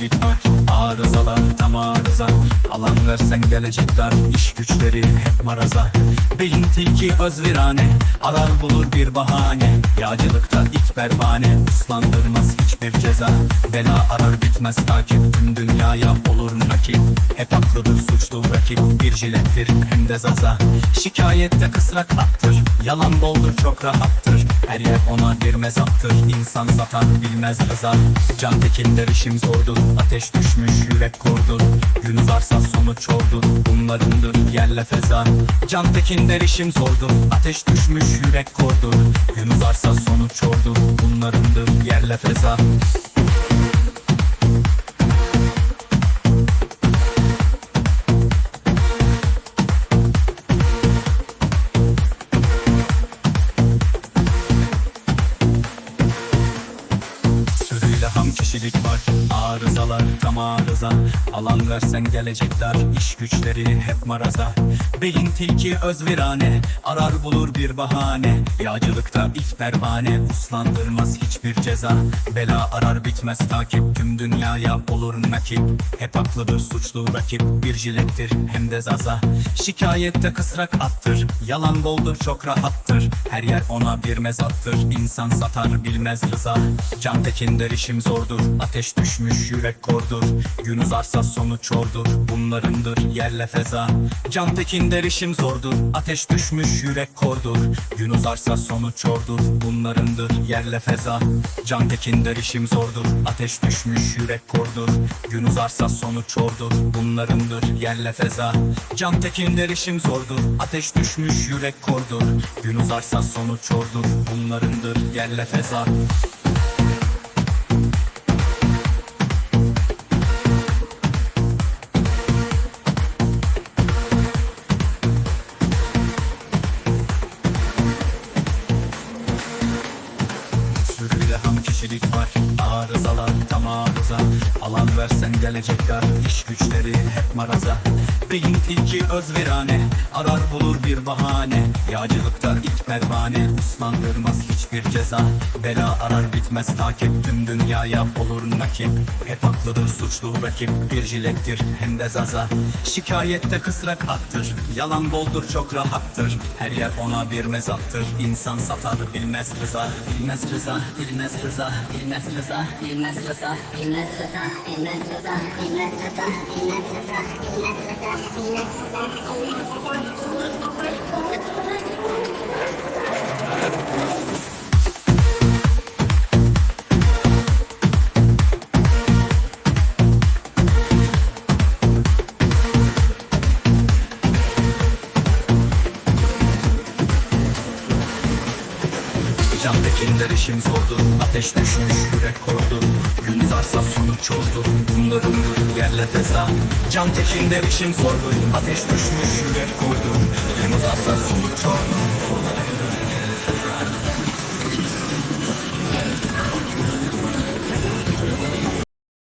var Arızalar tam arıza. Alan versen gelecek dar İş güçleri hep maraza. Beyin tilki özvirane Arar bulur bir bahane. Yağcılıkta it pervane Uslandırmaz hiçbir ceza. Bela arar bitmez takip Tüm dünyaya olur nakip Hep haklıdır suçlu rakip Bir jilettir hem de zaza. Şikayette kısrak attır Yalan doldur çok rahattır Her yer ona bir mezaptır İnsan satar bilmez rıza Can tekinler işim zordur. Ateş düşmüş yürek kordur Gün uzarsa sonuç oldur. Bunlarındır yerle feza Can tekinler işim zordur. Ateş düşmüş yürek kordur Gün uzarsa sonuç oldur. Bunlarındır yerle feza Arızalar tam arıza. Alan versen gelecekler iş güçleri hep maraza. Beyin tilki özvirane Arar bulur bir bahane. Yağcılıkta ilk pervane Uslandırmaz hiçbir ceza. Bela arar bitmez takip Tüm dünyaya olur nakip. Hep haklıdır suçlu rakip Bir jilettir hem de zaza. Şikayette kısrak attır Yalan boldur çok rahattır. Her yer ona bir mezattır İnsan satar bilmez rıza. Can tekindir işim zordur Ateş düşmüş yürek kordur Gün uzarsa sonuç oldur Bunlarındır yerle feza. Can tekindir işim zordur Ateş düşmüş yürek kordur Gün uzarsa sonuç oldur Bunlarındır yerle feza. Can tekindir işim zordur Ateş düşmüş yürek kordur Gün uzarsa sonuç oldur Bunlarındır yerle feza. Can tekindir işim zordur Ateş düşmüş yürek kordur Gün uzarsa sonuç oldur Bunlarındır yerle feza Kişilik var Arızalar tam arıza. Alan versen gelecekler iş güçleri hep maraza. Beyin tilki özvirane Arar bulur bir bahane. Yağcılıkta ilk pervane Uslandırmaz hiçbir ceza. Bela arar bitmez takip Tüm dünyaya olur nakip. Hep haklıdır suçlu rakip Bir jilettir hem de zaza. Şikayette kısrak attır Yalan boldur çok rahattır. Her yer ona bir mezattır İnsan satar bilmez rıza Bilmez rıza, bilmez rıza, bilmez rıza tekinler işim zordur Ateş düşmüş yürek kordu Gün uzarsa sonuç oldu Bunlarındır yerle feza Can tekinler işim zordur Ateş düşmüş yürek kordu Gün uzarsa sonuç oldu